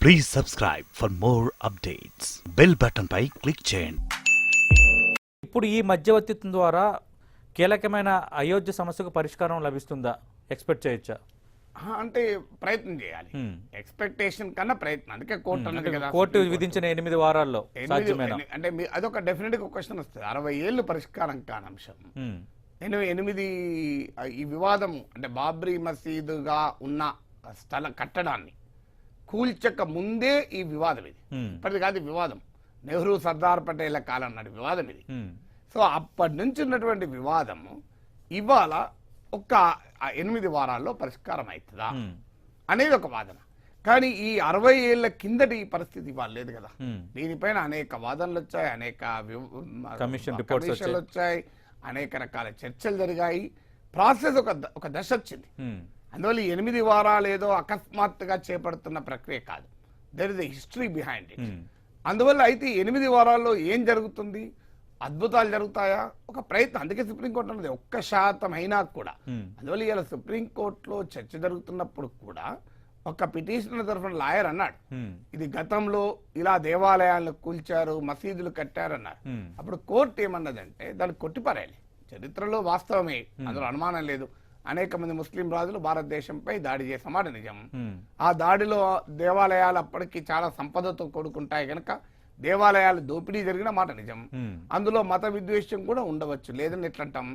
Please subscribe for more updates bell button pi click చేయండి. ఇప్పుడు ఈ మధ్యవర్తిత్వం ద్వారా కీలకమైన అయోధ్య సమస్యకు పరిష్కారం లభిస్తుందా? ఎక్స్పెక్ట్ చేయొచ్చా? ఆ, అంటే ప్రయత్నం చేయాలి. Hmm. ఎక్స్పెక్టేషన్ కన్నా ప్రయత్నం. అందుకే కోర్టు అన్నది కదా కోర్టు విధించిన ఎనిమిది వారాల్లో అంటే అదొక డెఫినెట్గా క్వశ్చన్ వస్తుంది. అరవై ఏళ్ళు పరిష్కారం కాని అంశం ఉమ్, ఎనిమిది ఎనిమిది ఈ వివాదం అంటే బాబ్రీ మసీదుగా ఉన్న స్థల కట్టడాన్ని కూల్చక ముందే ఈ వివాదం ఇది. ఇప్పటిది కాదు వివాదం. నెహ్రూ సర్దార్ పటేళ్ళ కాలం నాటి వివాదం ఇది. సో అప్పటి నుంచి ఉన్నటువంటి వివాదం ఇవాళ ఒక్క ఆ ఎనిమిది వారాల్లో పరిష్కారం అవుతుందా అనేది ఒక వాదన. కానీ ఈ అరవై ఏళ్ళ కిందటి ఈ పరిస్థితి ఇవాళ లేదు కదా. దీనిపైన అనేక వాదనలు వచ్చాయి అనేక కమిషన్లు వచ్చాయి. అనేక రకాల చర్చలు జరిగాయి. ప్రాసెస్ ఒక ఒక దశ వచ్చింది. అందువల్ల ఎనిమిది వారాలు ఏదో అకస్మాత్తుగా చేపడుతున్న ప్రక్రియ కాదు. There is a history behind it అందువల్ల అయితే ఎనిమిది వారాల్లో ఏం జరుగుతుంది? అద్భుతాలు జరుగుతాయా? ఒక ప్రయత్నం. అందుకే సుప్రీంకోర్టు అన్నది ఒక్క శాతం అయినా కూడా. ఉమ్, అందువల్ల ఇవాళ సుప్రీంకోర్టులో చర్చ జరుగుతున్నప్పుడు కూడా ఒక పిటిషనర్ తరఫున లాయర్ అన్నాడు. ఉమ్, ఇది గతంలో ఇలా దేవాలయాలను కూల్చారు మసీదులు కట్టారన్నారు ఉమ్, అప్పుడు కోర్టు ఏమన్నదంటే దాన్ని కొట్టిపారాయాలి. చరిత్రలో వాస్తవమే. అందులో అనుమానం లేదు. అనేక మంది ముస్లిం రాజులు భారతదేశంపై దాడి చేసే మాట నిజం. ఆ దాడిలో దేవాలయాలు అప్పటికి చాలా సంపదతో కూడుకుంటాయి కనుక దేవాలయాలు దోపిడీ జరిగిన మాట నిజం. అందులో మత విద్వేషం కూడా ఉండవచ్చు లేదని ఎట్లంటాం?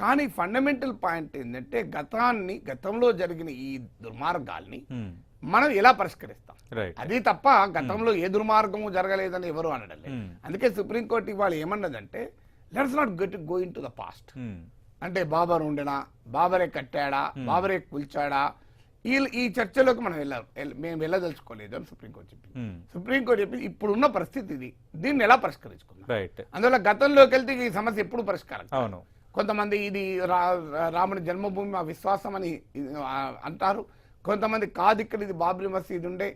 కానీ ఫండమెంటల్ పాయింట్ ఏంటంటే గతాన్ని గతంలో జరిగిన ఈ దుర్మార్గాల్ని మనం ఎలా పరిష్కరిస్తాం? అది తప్ప గతంలో ఏ దుర్మార్గము జరగలేదని ఎవరు అనడం లేదు. అందుకే సుప్రీంకోర్టు ఇవాళ ఏమన్నదంటే let's not get going to the past అంటే బాబర్ ఉండనా బాబరే కట్టాడా బాబరే కూల్చాడా? ఈ ఈ చర్చలోకి మనం వెళ్ళ. మేము వెళ్ళదలుచుకోలేదు అని సుప్రీంకోర్టు చెప్పింది. సుప్రీంకోర్టు చెప్పింది ఇప్పుడున్న పరిస్థితి ఇది. దీన్ని ఎలా పరిష్కరించుకుందాం? రైట్. అందువల్ల గతంలోకి వెళ్తే ఈ సమస్య ఎప్పుడు పరిష్కారం. అవును. కొంతమంది ఇది రాముని జన్మభూమి మా విశ్వాసం అని అంటారు. కొంతమంది కాదు ఇక్కడ ఇది బాబ్రీ మసీద్ ఉండే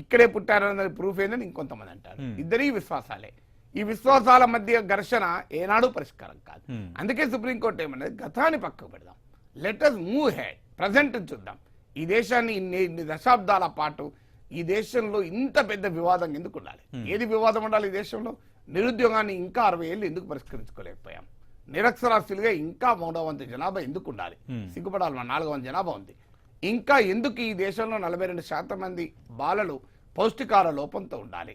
ఇక్కడే పుట్టారన్నది ప్రూఫ్ ఏందని ఇంకొంతమంది అంటారు. ఇద్దరి విశ్వాసాలే. ఈ విశ్వాసాల మధ్య ఘర్షణ ఏనాడు పరిష్కారం కాదు. అందుకే సుప్రీంకోర్టు ఏమన్నది? గతాన్ని పక్కకు పెడదాం. Let us move ahead present చూద్దాం. ఈ దేశాన్ని ఇన్ని ఇన్ని దశాబ్దాల పాటు ఈ దేశంలో ఇంత పెద్ద వివాదం ఎందుకు ఉండాలి? ఏది వివాదం ఉండాలి ఈ దేశంలో? నిరుద్యోగాన్ని ఇంకా అరవై ఏళ్ళు ఎందుకు పరిష్కరించుకోలేకపోయాం? నిరక్షరాస్యులుగా ఇంకా మూడవ వంతు జనాభా ఎందుకు ఉండాలి. సిగ్గుపడాలి నాలుగవ వంతు జనాభా ఉంది. ఇంకా ఎందుకు ఈ దేశంలో నలభై రెండు శాతం మంది బాలలు పౌష్టికార లోపంతో ఉండాలి.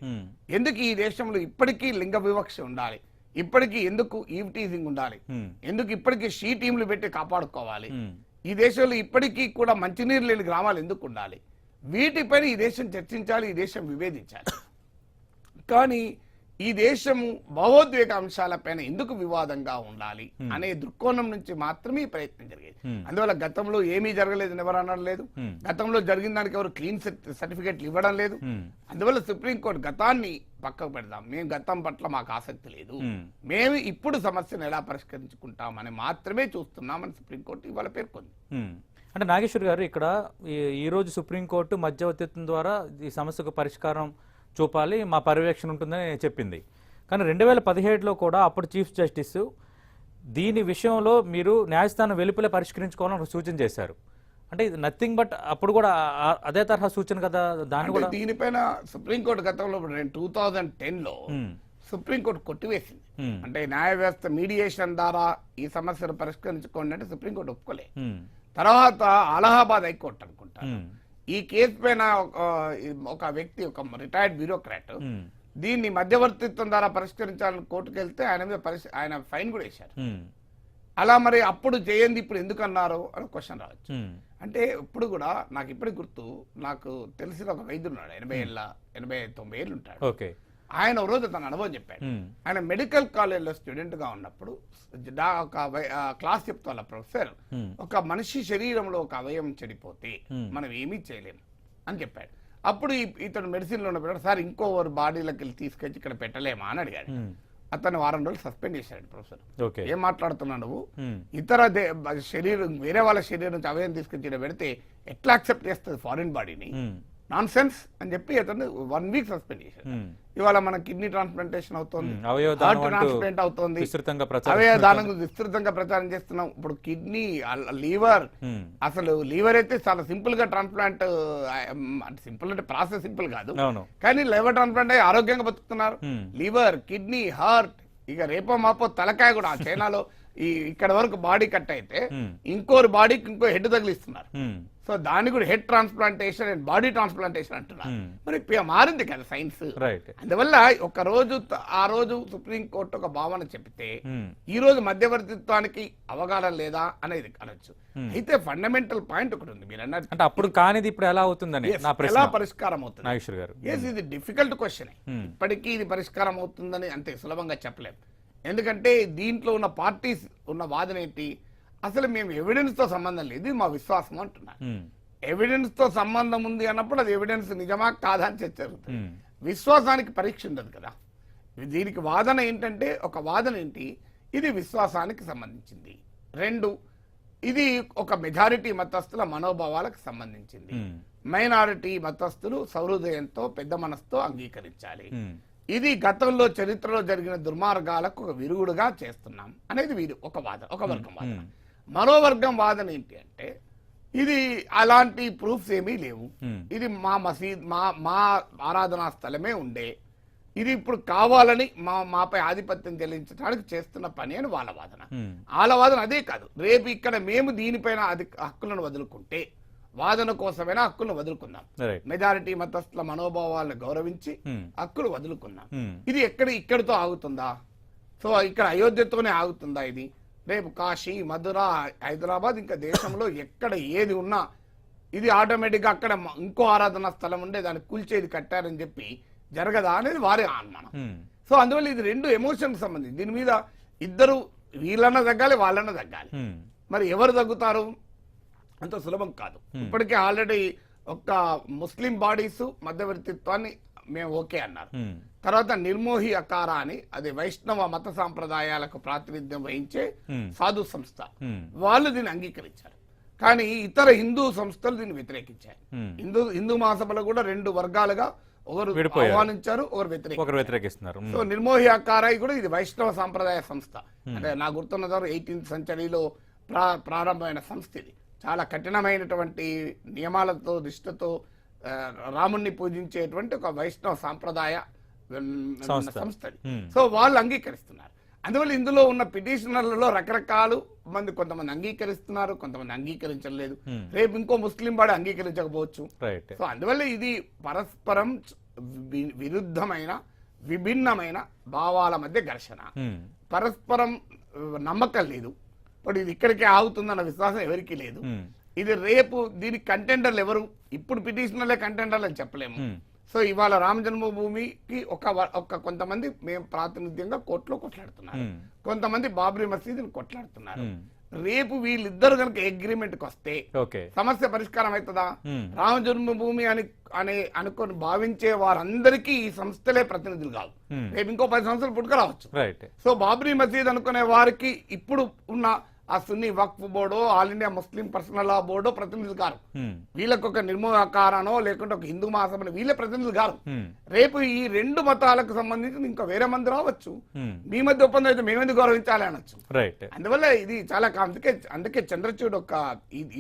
ఎందుకు ఈ దేశంలో ఇప్పటికీ లింగ వివక్ష ఉండాలి? ఇప్పటికీ ఎందుకు ఈవ్ టీజింగ్ ఉండాలి ఎందుకు ఇప్పటికీ షీ టీంలు పెట్టి కాపాడుకోవాలి? ఈ దేశంలో ఇప్పటికీ కూడా మంచినీరు లేని గ్రామాలు ఎందుకు ఉండాలి? వీటిపైన ఈ దేశం చర్చించాలి ఈ దేశం వివేదించాలి కానీ ఈ దేశము భావోద్వేగ అంశాలపైన ఎందుకు వివాదంగా ఉండాలి అనే దృక్కోణం నుంచి మాత్రమే ఈ ప్రయత్నం జరిగేది. అందువల్ల గతంలో ఏమీ జరగలేదని ఎవరు అనడం లేదు. గతంలో జరిగిన దానికి ఎవరు క్లీన్ సర్టిఫికేట్లు ఇవ్వడం లేదు. అందువల్ల సుప్రీంకోర్టు గతాన్ని పక్కకు పెడదాం. మేము గతం పట్ల మాకు ఆసక్తి లేదు. మేము ఇప్పుడు సమస్యను ఎలా పరిష్కరించుకుంటామని మాత్రమే చూస్తున్నామని సుప్రీంకోర్టు ఇవాళ పేర్కొంది. అంటే నాగేశ్వర్ గారు ఇక్కడ ఈ- ఈ రోజు సుప్రీంకోర్టు మధ్యవర్తిత్వం ద్వారా ఈ సమస్యకు పరిష్కారం చూపాలి మా పర్యవేక్షణ ఉంటుందని చెప్పింది. కానీ రెండు వేల పదిహేడులో కూడా అప్పుడు చీఫ్ జస్టిస్ దీని విషయంలో మీరు న్యాయస్థానం వెలుపలే పరిష్కరించుకోవాలని ఒక సూచన చేశారు. అంటే ఇది నథింగ్ బట్ అప్పుడు కూడా అదే తరహా సూచన కదా అంటే కూడా దీనిపైన సుప్రీంకోర్టు గతంలో టూ థౌజండ్ టెన్లో ఉమ్, సుప్రీంకోర్టు కొట్టివేసింది. అంటే న్యాయ వ్యవస్థ మీడియేషన్ ద్వారా ఈ సమస్యను పరిష్కరించుకోండి అంటే సుప్రీంకోర్టు ఒప్పుకోలే. ఉమ్, తర్వాత అలహాబాద్ హైకోర్టు అనుకుంటా ఉమ్, ఈ కేసు పైన ఒక వ్యక్తి ఒక రిటైర్డ్ బ్యూరోక్రాట్ దీన్ని మధ్యవర్తిత్వం ద్వారా పరిష్కరించాలని కోర్టుకు వెళ్తే ఆయన మీద ఆయన ఫైన్ కూడా వేశారు. అలా మరి అప్పుడు చేయండి ఇప్పుడు ఎందుకు అన్నారు అని క్వశ్చన్ రావచ్చు. అంటే ఇప్పుడు కూడా నాకు ఇప్పటికి గుర్తు నాకు తెలిసిన ఒక వైద్యుడు ఉన్నాడు ఎనభై ఏళ్ళ ఎనభై తొంభై ఏళ్ళు ఉంటాడు. ఓకే. ఆయన రోజు తన అనుభవం చెప్పాడు. ఆయన మెడికల్ కాలేజ్లో స్టూడెంట్గా ఉన్నప్పుడు ఒక క్లాస్ చెప్తా ప్రొఫెసర్ ఒక మనిషి శరీరంలో ఒక అవయవం చెడిపోతే. మనం ఏమీ చేయలేము అని చెప్పాడు. అప్పుడు ఇతను మెడిసిన్లో ఉన్నప్పుడు సార్ ఇంకోవరు బాడీలోకి వెళ్ళి తీసుకొచ్చి ఇక్కడ పెట్టలేమా? అని అడిగాడు. అతను వారం రోజులు సస్పెండ్ చేశాడు ప్రొఫెసర్ ఏం మాట్లాడుతున్నావు నువ్వు? ఇతర శరీరం వేరే వాళ్ళ శరీరం నుంచి అవయం తీసుకొచ్చి పెడితే ఎట్లా అక్సెప్ట్ చేస్తుంది ఫారిన్ బాడీని నాన్ సెన్స్ అని చెప్పి అతను వన్ వీక్ సస్పెండ్ చేశారు. ఉమ్. ఇవాళ మన కిడ్నీ ట్రాన్స్ప్లాంటేషన్ అవుతుంది. అవయవ హార్ట్ ట్రాన్స్ప్లాంట్ అవుతుంది. విస్తృతంగా ప్రచారం అవయవ దానం గురించి విస్తృతంగా ప్రచారం చేస్తున్నాం. ఇప్పుడు కిడ్నీ లీవర్ ఉమ్. అసలు లీవర్ అయితే చాలా సింపుల్గా ట్రాన్స్ప్లాంట్ సింపుల్ అంటే ప్రాసెస్ సింపుల్ కాదు. కానీ లివర్ ట్రాన్స్ప్లాంట్ అయ్యి ఆరోగ్యంగా బతుకుతున్నారు. Hmm. లివర్ కిడ్నీ హార్ట్ ఇక రేపో మాపో తలకాయ కూడా ఆ చైనాలో ఈ ఇక్కడ వరకు బాడీ కట్ అయితే Hmm. ఇంకోరు బాడీకి ఇంకో హెడ్ తగిలిస్తున్నారు. ఉమ్. సో దాన్ని కూడా head transplantation and body transplantation అంటున్నారు. Hmm. మరి మారింది కదా సైన్స్. రైట్ అందువల్ల ఒక రోజు ఆ రోజు సుప్రీం కోర్టు ఒక భావన చెప్తే. ఈ రోజు మధ్యవర్తిత్వానికి అవగాహన లేదా అనేది అనొచ్చు అయితే ఫండమెంటల్ పాయింట్ ఒకటి ఉంది మీరు అన్నట్టు అంటే అప్పుడు కానిది ఇప్పుడు ఎలా అవుతుందని ఎలా పరిష్కారం అవుతుంది? నాగేశ్వర్ గారు. ఎస్ ఇది డిఫికల్ట్ క్వశ్చన్ Hmm. ఇప్పటికీ ఇది పరిష్కారం అవుతుందని అంతే సులభంగా చెప్పలేం. ఎందుకంటే దీంట్లో ఉన్న పార్టీస్ ఉన్న వాదన ఏంటి? అసలు మేము ఎవిడెన్స్తో సంబంధం లేదు. మా విశ్వాసం అంటున్నారు. ఉమ్. ఎవిడెన్స్తో సంబంధం ఉంది అన్నప్పుడు అది ఎవిడెన్స్ నిజమా కాదా అని చర్చ జరుగుతుంది. విశ్వాసానికి పరీక్ష ఉండదు కదా. దీనికి వాదన ఏంటంటే ఒక వాదన ఏంటి? ఇది విశ్వాసానికి సంబంధించింది. రెండు ఇది ఒక మెజారిటీ మతస్థుల మనోభావాలకు సంబంధించింది. మైనారిటీ మతస్థులు సౌహృదయంతో పెద్ద మనసుతో అంగీకరించాలి. ఇది గతంలో చరిత్రలో జరిగిన దుర్మార్గాలకు ఒక విరుగుడుగా చేస్తున్నాం అనేది వీరు ఒక వాదన ఒక వర్గం వాదన. మరో వర్గం వాదన ఏంటి అంటే ఇది అలాంటి ప్రూఫ్స్ ఏమీ లేవు. ఇది మా మసీద్ మా మా ఆరాధనా స్థలమే ఉండే ఇది ఇప్పుడు కావాలని మా మాపై ఆధిపత్యం చెల్లించడానికి చేస్తున్న పని అని వాళ్ళ వాదన. వాళ్ళ వాదన అదే కాదు రేపు ఇక్కడ మేము దీనిపైన అది హక్కులను వదులుకుంటే వాదన కోసమైనా హక్కులను వదులుకుందాం రైట్ మెజారిటీ మతస్థుల మనోభావాలను గౌరవించి ఉమ్. హక్కులు వదులుకుందాం ఉమ్. ఇది ఎక్కడ ఇక్కడితో ఆగుతుందా సో ఇక్కడ అయోధ్యతోనే ఆగుతుందా ఇది రేపు కాశీ మధుర హైదరాబాద్ ఇంకా దేశంలో ఎక్కడ ఏది ఉన్నా ఇది ఆటోమేటిక్గా అక్కడ మ- ఇంకో ఆరాధనా స్థలం ఉండే దాన్ని కూల్చేది కట్టారని చెప్పి జరగదా అనేది వారి అనుమానం ఉమ్. సో అందువల్ల ఇది రెండు ఎమోషన్కి సంబంధించి దీని మీద ఇద్దరు వీళ్ళన్న తగ్గాలి వాళ్ళన్న తగ్గాలి. మరి ఎవరు తగ్గుతారు అంత సులభం కాదు ఇప్పటికే ఆల్రెడీ ఒక్క ముస్లిం బాడీస్ మధ్యవర్తిత్వాన్ని మేము ఓకే అన్నారు. తర్వాత నిర్మోహి అకారా అని అది వైష్ణవ మత సాంప్రదాయాలకు ప్రాతినిధ్యం వహించే. సాధు సంస్థ. వాళ్ళు దీన్ని అంగీకరించారు కానీ ఇతర హిందూ సంస్థలు దీన్ని వ్యతిరేకించాయి. హిందూ హిందూ మహాసభలో కూడా రెండు వర్గాలుగా ఒకరు. ఆహ్వానించారు ఒకరు వ్యతిరేకిస్తున్నారు. సో నిర్మోహి అకారాయి కూడా ఇది వైష్ణవ సాంప్రదాయ సంస్థ అంటే నా గుర్తున్న ద్వారా ఎయిటీన్త్ సెంచరీలో ప్రా ప్రారంభమైన సంస్థ ఇది చాలా కఠినమైనటువంటి నియమాలతో నిష్ఠతో రాముణ్ణి పూజించేటువంటి ఒక వైష్ణవ సాంప్రదాయ ఉమ్, సంస్థ. సంస్థ ఇది. Hmm. సో వాళ్ళు అంగీకరిస్తున్నారు అందువల్ల ఇందులో ఉన్న పిటిషనర్లలో రకరకాలు మంది కొంతమంది అంగీకరిస్తున్నారు కొంతమంది అంగీకరించలేదు. రేపు ఇంకో ముస్లిం వాడు అంగీకరించకపోవచ్చు సో అందువల్ల ఇది పరస్పరం విరుద్ధమైన విభిన్నమైన భావాల మధ్య ఘర్షణ. పరస్పరం నమ్మకం లేదు ఇప్పుడు ఇది ఇక్కడికే ఆగుతుందన్న విశ్వాసం ఎవరికీ లేదు. ఇది రేపు దీనికి కంటెండర్లు ఎవరు ఇప్పుడు పిటిషనర్లే కంటెండర్లు అని చెప్పలేము. సో ఇవాళ రామ జన్మభూమికి ఒక ఒక కొంతమంది మేము ప్రాతినిధ్యంగా కోర్టులో కొట్లాడుతున్నారు. కొంతమంది బాబ్రీ మసీదుని కొట్లాడుతున్నారు. రేపు వీళ్ళిద్దరు కనుక అగ్రిమెంట్కి వస్తే సమస్య పరిష్కారం అవుతుందా. రామ జన్మభూమి అని అని అనుకొని భావించే వారందరికీ ఈ సంస్థలే ప్రతినిధులు కావు. రేపు ఇంకో పది సంవత్సరాలు పుట్టుక రావచ్చు సో బాబ్రీ మసీద్ అనుకునే వారికి ఇప్పుడు ఉన్న ఆ Sunni Waqf Bordeaux all India Muslim personal law Bordeaux ప్రతినిధులు కారు. వీళ్ళకి ఒక నిర్మూలకారానో లేకుంటే ఒక హిందూ మహాసభని వీళ్ళే ప్రతినిధులు కారు. రేపు ఈ రెండు మతాలకు సంబంధించి ఇంకా వేరే మంది రావచ్చు. మీ మధ్య ఒప్పందం అయితే మేమెందుకు గౌరవించాలి అనొచ్చు. రైట్. అందువల్ల ఇది చాలా అందుకే అందుకే చంద్రచూడ్ ఒక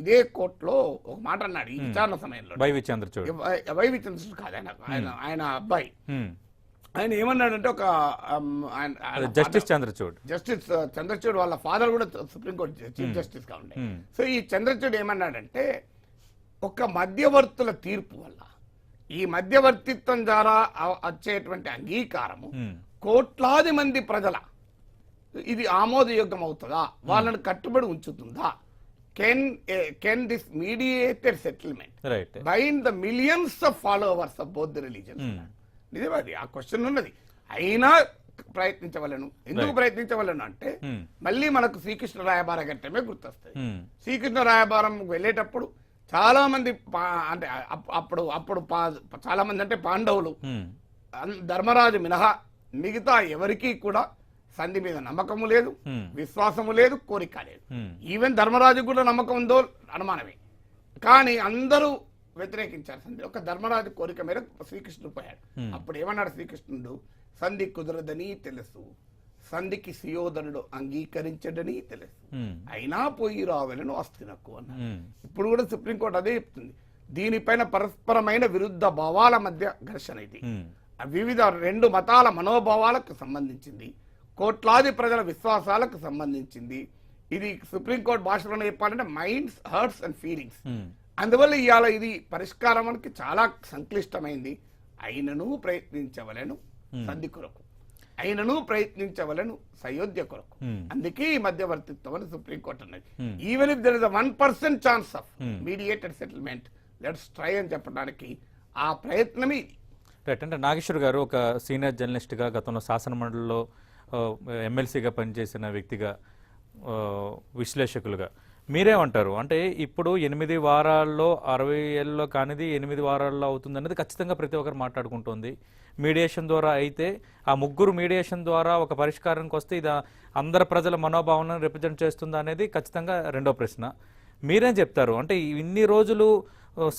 ఇదే కోర్టులో ఒక మాట అన్నాడు ఈ విచారణ సమయంలో. వైవి చంద్రచూడ్. వైవి చంద్రచూడ్ కాదు ఆయన ఆయన అబ్బాయి. ఆయన ఏమన్నాడంటే ఒక జస్టిస్ చంద్రచూడ్. జస్టిస్ చంద్రచూడ్ వాళ్ళ ఫాదర్ కూడా సుప్రీంకోర్టు చీఫ్ జస్టిస్గా ఉండే. సో ఈ చంద్రచూడ్ ఏమన్నాడంటే ఒక మధ్యవర్తుల తీర్పు వల్ల ఈ మధ్యవర్తిత్వం ద్వారా వచ్చేటువంటి అంగీకారము. కోట్లాది మంది ప్రజల ఇది ఆమోదయోగ్యం అవుతుందా? వాళ్ళని కట్టుబడి ఉంచుతుందా? Can can this mediated settlement bind the millions of followers of both the religion నిజమే అది ఆ క్వశ్చన్ ఉన్నది అయినా ప్రయత్నించవలను ఎందుకు. ప్రయత్నించవలను అంటే Hmm. మళ్ళీ మనకు శ్రీకృష్ణ రాయబార ఘట్టమే గుర్తొస్తుంది ఉమ్. శ్రీకృష్ణ రాయబారం వెళ్ళేటప్పుడు చాలా మంది అంటే అప్- అప్పుడు అప్పుడు పా- చాలా మంది అంటే పాండవులు. అన్- ధర్మరాజు మినహా మిగతా ఎవరికీ కూడా సంధి మీద నమ్మకము లేదు Hmm. విశ్వాసము లేదు కోరిక లేదు Hmm. ఈవెన్ ధర్మరాజు కూడా నమ్మకం ఉందో అనుమానమే కానీ అందరూ వ్యతిరేకించారు సంధి ఒక ధర్మరాజు కోరిక మేరకు శ్రీకృష్ణుడు పోయాడు. అప్పుడు ఏమన్నాడు శ్రీకృష్ణుడు? సంధి కుదరదని తెలుసు. సంధికి సుయోధనుడు అంగీకరించడని తెలుసు. అయినా పోయి రావాలని వస్తునకు అన్నాడు. ఉమ్, ఇప్పుడు కూడా సుప్రీంకోర్టు అదే చెప్తుంది. దీనిపైన పరస్పరమైన విరుద్ధ భావాల మధ్య ఘర్షణ ఇది. వివిధ రెండు మతాల మనోభావాలకు సంబంధించింది. కోట్లాది ప్రజల విశ్వాసాలకు సంబంధించింది. ఇది సుప్రీంకోర్టు భాషలో చెప్పాలంటే మైండ్స్ హర్ట్స్ అండ్ ఫీలింగ్స్. అందువల్ల ఇవాళ ఇది పరిష్కారానికి చాలా సంక్లిష్టమైంది. అయినను ప్రయత్నించవలను సంధి కొరకు. అయినను ప్రయత్నించవలను సయోధ్య కొరకు. అందుకే ఈ మధ్యవర్తిత్వం అని సుప్రీంకోర్టు అన్నది. Even if there is one percent chance of mediated settlement let's try అని చెప్పడానికి ఆ ప్రయత్నమే ఇది. రైట్ అంటే నాగేశ్వర్ గారు ఒక సీనియర్ జర్నలిస్ట్గా గతంలో శాసన మండలిలో ఎమ్మెల్సీగా పనిచేసిన వ్యక్తిగా విశ్లేషకులుగా మీరేమంటారు? అంటే ఇప్పుడు ఎనిమిది వారాల్లో అరవై ఏళ్ళలో కానిది ఎనిమిది వారాల్లో అవుతుంది అనేది ఖచ్చితంగా ప్రతి ఒక్కరు మాట్లాడుకుంటుంది. మీడియేషన్ ద్వారా అయితే ఆ ముగ్గురు మీడియేషన్ ద్వారా ఒక పరిష్కారానికి వస్తే ఇది అందరి ప్రజల మనోభావనను రిప్రజెంట్ చేస్తుందా అనేది ఖచ్చితంగా రెండో ప్రశ్న. మీరేం చెప్తారు? అంటే ఇన్ని రోజులు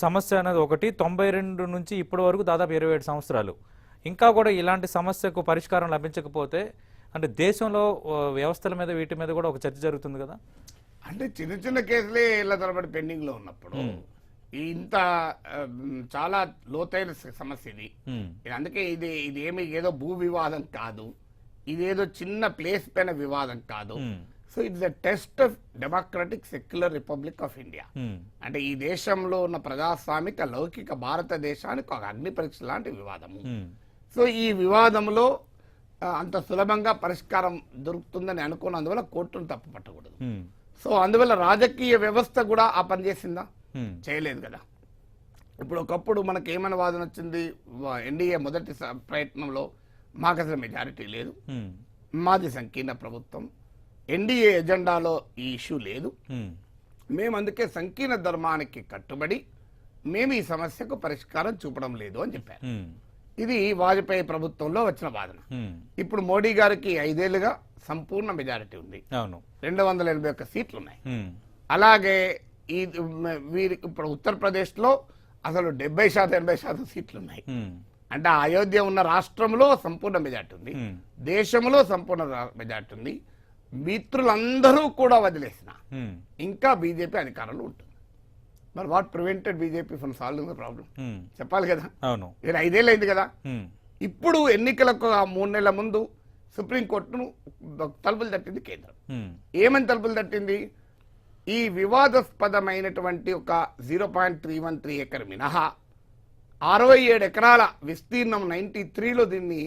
సమస్య అనేది ఒకటి తొంభై రెండు నుంచి ఇప్పటి వరకు దాదాపు ఇరవై ఏడు సంవత్సరాలు. ఇంకా కూడా ఇలాంటి సమస్యకు పరిష్కారం లభించకపోతే అంటే దేశంలో వ్యవస్థల మీద వీటి మీద కూడా ఒక చర్చ జరుగుతుంది కదా? అంటే చిన్న చిన్న కేసులే ఇళ్ళ తరబడి పెండింగ్లో ఉన్నప్పుడు ఇంత చాలా లోతైన సమస్య ఇది. అందుకే ఇది ఇది ఏమి ఏదో భూ వివాదం కాదు. ఇదేదో చిన్న ప్లేస్ పైన వివాదం కాదు. So it's a test of democratic secular republic of India. అంటే ఈ దేశంలో ఉన్న ప్రజాస్వామిక లౌకిక భారతదేశానికి ఒక అగ్ని పరీక్ష లాంటి వివాదము. సో ఈ వివాదంలో అంత సులభంగా పరిష్కారం దొరుకుతుందని అనుకున్నందువల్ల కోర్టును తప్పు పట్టకూడదు సో అందువల్ల రాజకీయ వ్యవస్థ కూడా ఆ పని చేసిందా? చేయలేదు కదా. ఇప్పుడు ఒకప్పుడు మనకి ఏమైనా వాదన వచ్చింది ఎన్డీఏ మొదటి స- ప్రయత్నంలో మాకు అసలు మెజారిటీ లేదు మాది సంకీర్ణ ప్రభుత్వం. ఎన్డీఏ ఎజెండాలో ఈ ఇష్యూ లేదు. మేము అందుకే సంకీర్ణ ధర్మానికి కట్టుబడి మేము ఈ సమస్యకు పరిష్కారం చూపడం లేదు అని చెప్పారు. ఇది వాజ్పేయి ప్రభుత్వంలో వచ్చిన వాదన. ఇప్పుడు మోడీ గారికి ఐదేళ్ళుగా సంపూర్ణ మెజారిటీ ఉంది. అవును. రెండు వందల ఎనభై ఒక్క సీట్లు ఉన్నాయి అలాగే ఈ వీరి ఇప్పుడు ఉత్తరప్రదేశ్లో అసలు డెబ్బై శాతం ఎనభై శాతం సీట్లు ఉన్నాయి అంటే అయోధ్య ఉన్న రాష్ట్రంలో సంపూర్ణ మెజార్టీ ఉంది. దేశంలో సంపూర్ణ మెజార్టీ ఉంది. మిత్రులందరూ కూడా వదిలేసిన. ఇంకా బీజేపీ అధికారంలో ఉంటుంది. మరి what prevented BJP from solving the problem చెప్పాలి కదా. అవును. ఇది ఐదేళ్ళు అయింది కదా ఇప్పుడు ఎన్నికలకు మూడు నెలల ముందు సుప్రీంకోర్టును తలుపులు తట్టింది కేంద్రం. ఏమని తలుపులు తట్టింది? ఈ వివాదాస్పదమైనటువంటి ఒక zero point three one three acre మినహా అరవై ఏడు ఎకరాల విస్తీర్ణం నైన్టీ త్రీలో దీన్ని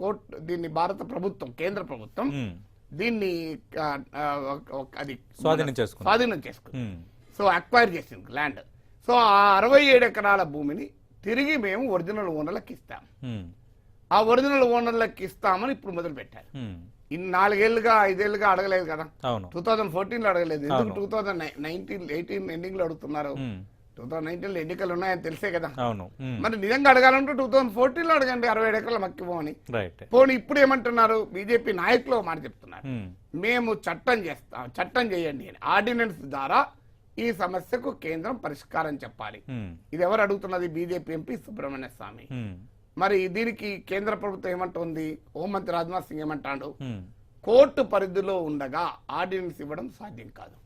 కోర్ట్ దీన్ని భారత ప్రభుత్వం కేంద్ర ప్రభుత్వం దీన్ని అది స్వాధీనం చేసుకుంది. స్వాధీనం చేసుకుంది. సో అక్వైర్ చేసింది ల్యాండ్ సో ఆ అరవై ఏడు ఎకరాల భూమిని తిరిగి మేము ఒరిజినల్ ఓనర్లకు ఇస్తాం. ఆ ఒరిజినల్ ఓనర్లకు ఇస్తామని ఇప్పుడు మొదలు పెట్టారు ఉమ్, ఇన్ని నాలుగేళ్ళుగా ఐదేళ్ళుగా అడగలేదు కదా. టూ థౌజండ్ ఫోర్టీన్లో అడగలేదు. ఎందుకు. టూ థౌజండ్ నైన్టీన్ ఎయిటీన్ ఎండింగ్లో అడుగుతున్నారు టూ థౌసండ్ నైన్టీన్లో ఎన్నికలు ఉన్నాయని తెలిసే కదా మరి నిజంగా అడగాలంటే టూ థౌసండ్ ఫోర్టీన్లో అడగండి. అరవై ఏడు ఎకరాల మక్కిపోని పోనీ. ఇప్పుడు ఏమంటున్నారు? బీజేపీ నాయకులు మాట చెప్తున్నారు. మేము చట్టం చేస్తాం చట్టం చేయండి అని. ఆర్డినెన్స్ ద్వారా ఈ సమస్యకు కేంద్రం పరిష్కారం చెప్పాలి. ఇది ఎవరు అడుగుతున్నది? BJP MP Subramanya Swamy. మరి దీనికి కేంద్ర ప్రభుత్వం ఏమంటుంది? హోంమంత్రి రాజ్నాథ్ సింగ్ ఏమంటాడు? కోర్టు పరిధిలో ఉండగా ఆర్డినెన్స్ ఇవ్వడం సాధ్యం కాదు.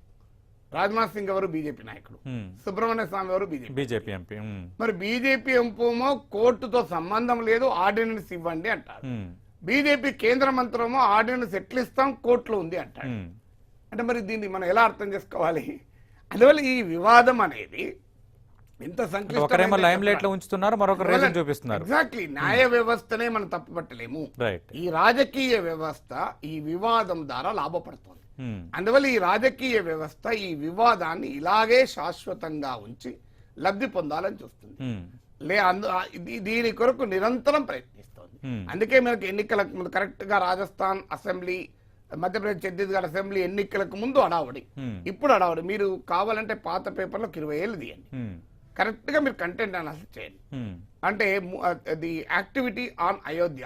రాజ్నాథ్ సింగ్ ఎవరు? బీజేపీ నాయకుడు. సుబ్రహ్మణ్య స్వామి ఎవరు? బీజేపీ బీజేపీ ఎంపీ మరి బీజేపీ ఎంపేమో కోర్టుతో సంబంధం లేదు ఆర్డినెన్స్ ఇవ్వండి అంటారు బీజేపీ కేంద్ర మంత్రమో ఆర్డినెన్స్ ఎట్లా ఇస్తాం కోర్టులో ఉంది అంటాడు. అంటే మరి దీన్ని మనం ఎలా అర్థం చేసుకోవాలి? అందువల్ల ఈ వివాదం అనేది ఎంత ఒకరేమో లైమ్ లైట్లో ఉంచుతున్నారు మరొక రీజన్ చూపిస్తున్నారు. ఎగ్జాక్ట్లీ న్యాయ వ్యవస్థనే మనం తప్పుపట్టలేము. ఈ రాజకీయ వ్యవస్థ ఈ వివాదం ద్వారా లాభపడుతుంది. అందువల్ల ఈ రాజకీయ వ్యవస్థ ఈ వివాదాన్ని ఇలాగే శాశ్వతంగా ఉంచి లబ్ధి పొందాలని చూస్తుంది. లే అందు దీని కొరకు నిరంతరం ప్రయత్నిస్తోంది. అందుకే మనకి ఎన్నికలకు ముందు కరెక్ట్గా రాజస్థాన్ అసెంబ్లీ మధ్యప్రదేశ్ ఛత్తీస్గఢ్ అసెంబ్లీ ఎన్నికలకు ముందు అడావుడి. ఇప్పుడు అడావుడి మీరు కావాలంటే పాత పేపర్లకు ఇరవై ఏళ్ళు తీయండి. ఉమ్, కరెక్ట్గా మీరు కంటెంట్ అనాలిసిస్ చేయండి. అంటే ది యాక్టివిటీ ఆన్ అయోధ్య.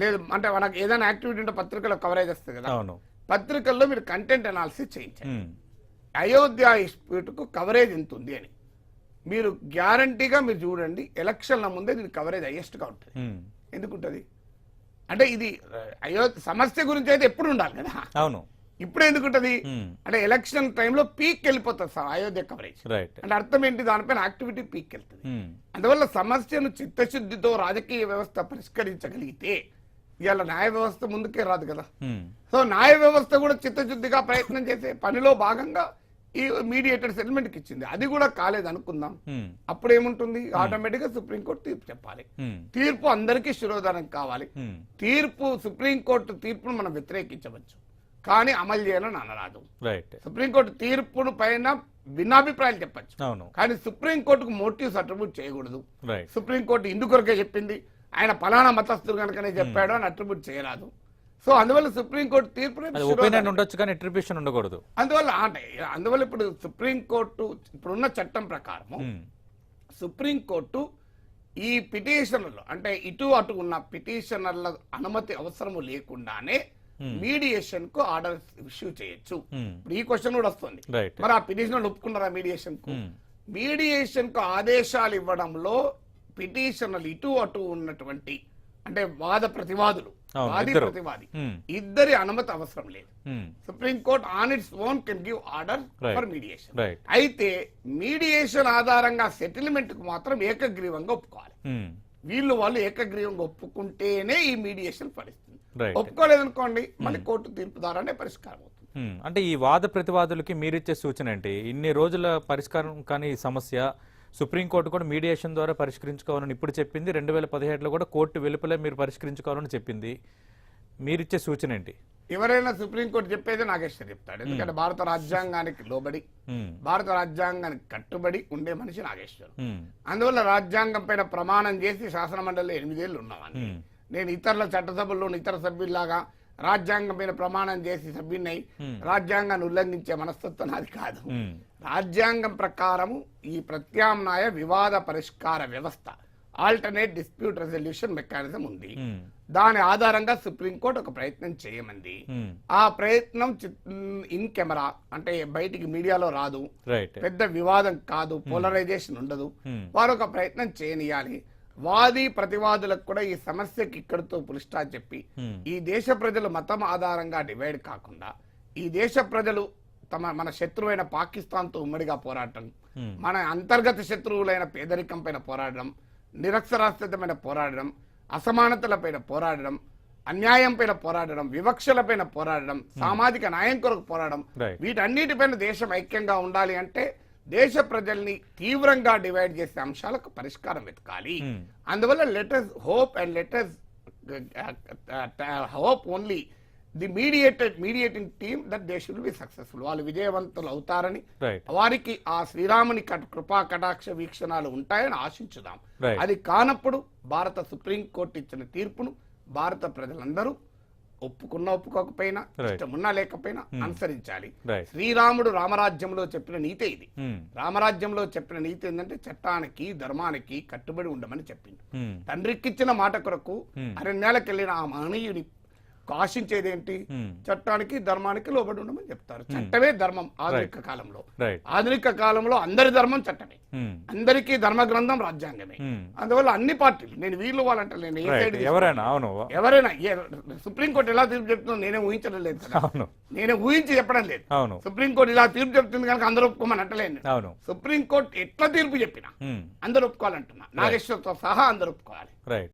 లేదు అంటే మనకు ఏదైనా యాక్టివిటీ ఉంటే పత్రికలో కవరేజ్ వస్తుంది కదా. అవును. పత్రికల్లో మీరు కంటెంట్ అనాలిసిస్ చేయించండి. అయోధ్య డిస్ప్యూట్కు కవరేజ్ ఎంత ఉంది అని. మీరు గ్యారంటీగా మీరు చూడండి ఎలక్షన్ల ముందే దీని కవరేజ్ హైయెస్ట్గా ఉంటుంది. ఎందుకుంటది అంటే ఇది అయ్యో సమస్య గురించి అయితే ఎప్పుడు ఉండాలి కదా. అవును. ఇప్పుడు ఎందుకుంటది అంటే ఎలక్షన్ టైంలో పీక్ వెళ్ళిపోతుంది సార్ అయోధ్య కవరేజ్. అంటే అర్థం ఏంటి దానిపైన యాక్టివిటీ పీక్ వెళ్తుంది అందువల్ల సమస్యను చిత్తశుద్ధితో రాజకీయ వ్యవస్థ పరిష్కరించగలిగితే ఇవాళ న్యాయ వ్యవస్థ ముందుకే రాదు కదా. సో న్యాయ వ్యవస్థ కూడా చిత్తశుద్ధిగా ప్రయత్నం చేసే పనిలో భాగంగా ఈ మీడియేటెడ్ సెటిల్మెంట్కి ఇచ్చింది. అది కూడా కాలేదు అనుకుందాం. అప్పుడు ఏముంటుంది ఆటోమేటిక్గా సుప్రీంకోర్టు తీర్పు చెప్పాలి. తీర్పు అందరికీ శిరోధానం కావాలి. తీర్పు సుప్రీంకోర్టు తీర్పును మనం వ్యతిరేకించవచ్చు. కానీ అమలు చేయాలని అనరాదు. రైట్ సుప్రీంకోర్టు తీర్పును పైన భిన్నాభిప్రాయాలు చెప్పచ్చు. అవును. కానీ సుప్రీంకోర్టుకు మోటివ్స్ అట్రిబ్యూట్ చేయకూడదు. రైట్ సుప్రీంకోర్టు ఇందుకొరకే చెప్పింది. ఆయన ఫలానా మతస్థుడు కనుకనే చెప్పాడు అని అట్రిబ్యూట్ చేయరాదు. సో అందువల్ల సుప్రీంకోర్టు ఒపీనియన్ ఉండొచ్చు కానీ అట్రిబ్యూషన్ ఉండకూడదు. అందువల్ల అంటే అందువల్ల ఇప్పుడు సుప్రీంకోర్టు ఇప్పుడున్న చట్టం ప్రకారము ఉమ్, సుప్రీంకోర్టు ఈ పిటిషనర్లు అంటే ఇటు అటు ఉన్న పిటిషనర్ల అనుమతి అవసరము లేకుండానే మీడియేషన్కు ఆర్డర్ ఇష్యూ చేయొచ్చు. ఉమ్, ఇప్పుడు ఈ క్వశ్చన్ కూడా వస్తుంది. మరి ఆ పిటిషనర్ ఒప్పుకున్నారా మీడియేషన్కు ఉమ్, మీడియేషన్కు ఆదేశాలు ఇవ్వడంలో పిటిషనర్లు ఇటు అటు ఉన్నటువంటి అంటే వాద ప్రతివాదులు వాది. ప్రతివాది ఇద్దరి అనుమతి అవసరం లేదు. Supreme court on its own can give order. For mediation అయితే మీడియేషన్ ఆధారంగా సెటిల్మెంట్కు మాత్రం ఏకగ్రీవంగా ఒప్పుకోవాలి. వీళ్ళు వాళ్ళు ఏకగ్రీవంగా ఒప్పుకుంటేనే ఈ మీడియేషన్ రైట్ ఒప్పుకోలేదనుకోండి మళ్ళీ కోర్టు తీర్పు ద్వారానే పరిష్కారం అవుతుంది. ఉమ్, అంటే ఈ వాద ప్రతివాదులకి మీరిచ్చే సూచన ఏంటి? ఇన్ని రోజుల పరిష్కారం కానీ ఈ సమస్య సుప్రీంకోర్టు కూడా మీడియేషన్ ద్వారా పరిష్కరించుకోవాలని ఇప్పుడు చెప్పింది. రెండు వేల పదిహేడులో కూడా కోర్టు వెలుపలే మీరు పరిష్కరించుకోవాలని చెప్పింది. మీరిచ్చే సూచన ఏంటి? ఎవరైనా సుప్రీంకోర్టు చెప్పేది నాగేశ్వర్ చెప్తాడు. ఎందుకంటే భారత రాజ్యాంగానికి లోబడి ఉమ్, భారత రాజ్యాంగానికి కట్టుబడి ఉండే మనిషి నాగేశ్వర్. అందువల్ల రాజ్యాంగం పైన ప్రమాణం చేసి శాసన మండలిలో ఎనిమిదేళ్ళు ఉన్నామని నేను ఇతరుల చట్టసభల్లో ఇతర సభ్యుల్లాగా రాజ్యాంగం పైన ప్రమాణం చేసి సభ్యున్నై రాజ్యాంగాన్ని ఉల్లంఘించే మనస్తత్వం నాది కాదు. రాజ్యాంగం ప్రకారము ఈ ప్రత్యామ్నాయ వివాద పరిష్కార వ్యవస్థ ఆల్టర్నేట్ డిస్ప్యూట్ రెజల్యూషన్ మెకానిజం ఉంది. దాని ఆధారంగా సుప్రీంకోర్టు ఒక ప్రయత్నం చేయమంది. ఆ ప్రయత్నం ఇన్ కెమెరా అంటే బయటికి మీడియాలో రాదు. పెద్ద వివాదం కాదు పోలరైజేషన్ ఉండదు. వారు ఒక ప్రయత్నం చేయనియాలి. వాది ప్రతివాదులకు కూడా ఈ సమస్యకి ఇక్కడితో పులిస్టా చెప్పి ఈ దేశ ప్రజలు మతం ఆధారంగా డివైడ్ కాకుండా ఈ దేశ ప్రజలు తమ మన శత్రువైన పాకిస్తాన్తో ఉమ్మడిగా ఉమ్, మన అంతర్గత శత్రువులైన పేదరికం పైన పోరాడడం నిరక్షరాస్యతమైన పోరాడడం అసమానతలపైన పోరాడడం అన్యాయం పైన పోరాడడం వివక్షలపైన పోరాడడం సామాజిక న్యాయం కొరకు పోరాడడం. వీటన్నిటిపైన దేశం ఐక్యంగా ఉండాలి అంటే దేశ ప్రజల్ని తీవ్రంగా డివైడ్ చేసే అంశాలకు పరిష్కారం వెతకాలి. అందువల్ల let's hope and let's hope only the mediated mediating team that they should be successful వాళ్ళు విజయవంతులు అవుతారని వారికి ఆ శ్రీరాముని కృపా కటాక్ష వీక్షణాలు ఉంటాయని ఆశించుదాం. అది కానప్పుడు భారత సుప్రీం కోర్టు ఇచ్చిన తీర్పును భారత ప్రజలందరూ ఒప్పుకున్నా ఒప్పుకోకపోయినా Right. ఇష్టమున్నా లేకపోయినా అనుసరించాలి. రైట్ శ్రీరాముడు రామరాజ్యంలో చెప్పిన నీతే ఇది. ఉమ్, రామరాజ్యంలో చెప్పిన నీతి ఏంటంటే చట్టానికి ధర్మానికి కట్టుబడి ఉండమని చెప్పింది ఉమ్, తండ్రికిచ్చిన మాట కొరకు Hmm. అరణ్యాలకెళ్ళిన ఆ మహనీయుని ఆశించేదేంటి ఉమ్, చట్టానికి ధర్మానికి లోబడి ఉండమని చెప్తారు. చట్టమే ధర్మం ఆధునిక కాలంలో. ఆధునిక కాలంలో అందరి ధర్మం చట్టమే. అందరికీ ధర్మ గ్రంథం రాజ్యాంగమే అందువల్ల అన్ని పార్టీలు నేను వీళ్ళు వాళ్ళంటే నేను. ఎవరైనా అవును. ఎవరైనా సుప్రీంకోర్టు ఎలా తీర్పు చెప్తుందో నేనే ఊహించడం లేదు నేనే ఊహించి చెప్పడం లేదు. అవును. సుప్రీంకోర్టు ఇలా తీర్పు చెప్తుంది కనుక అందరూ ఒప్పుకోమని అంటలేను అవును. సుప్రీంకోర్టు ఎట్లా తీర్పు చెప్పినా అందరూ ఒప్పుకోవాలంటున్నా. నాగేశ్వర్తో సహా అందరూ ఒప్పుకోవాలి. రైట్